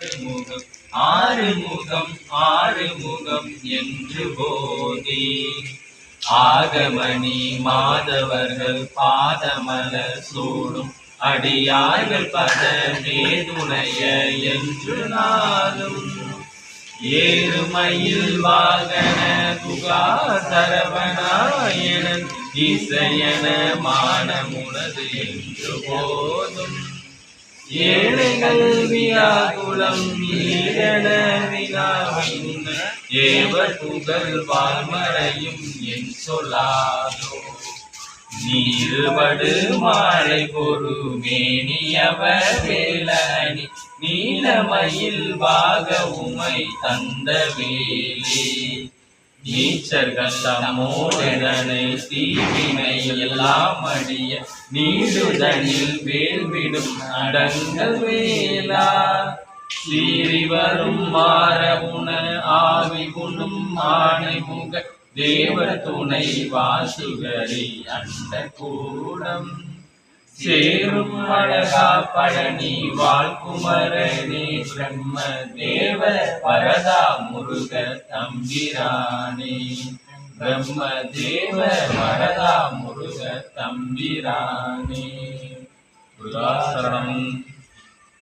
முகம் ஆறுமுகம் ஆறுமுகம் என்று போதி. ஆகமணி மாதவர்கள் பாதமலர் சூடும் அடியார்கள் பத மேதுணைய என்று நாளும் ஏறுமையில் வாகன புகா சரவணாயணன் இசையன மானமுனது என்று போதும். ஏழைகள் வியாகுலம் ஈரண வினாவின் ஏவ புகழ் வாழ்மறையும் என் சொல்லாதோ. நீருபடு மாலை பொறு மேனியவ வேலணி நீலமயில் பாக உமை தந்த வேலே. நீச்சர்கள் தம்மோடனை தீவினை எல்லாம் அடிய நீடுதனில் வேல்விடும் அடங்கல் வேலா சீறி வரும் மாறவுண ஆவி குணும் ஆணை முக தேவர் துணை வாசுகரி அண்ட கூடம். சேரும் அழகா பழனி வாழ்குமரனே பிரம்ம தேவ பரதா முருக தம்பிரானே. பிரம்ம தேவ பரதா முருக தம்பிரானே. முருகாசரணம்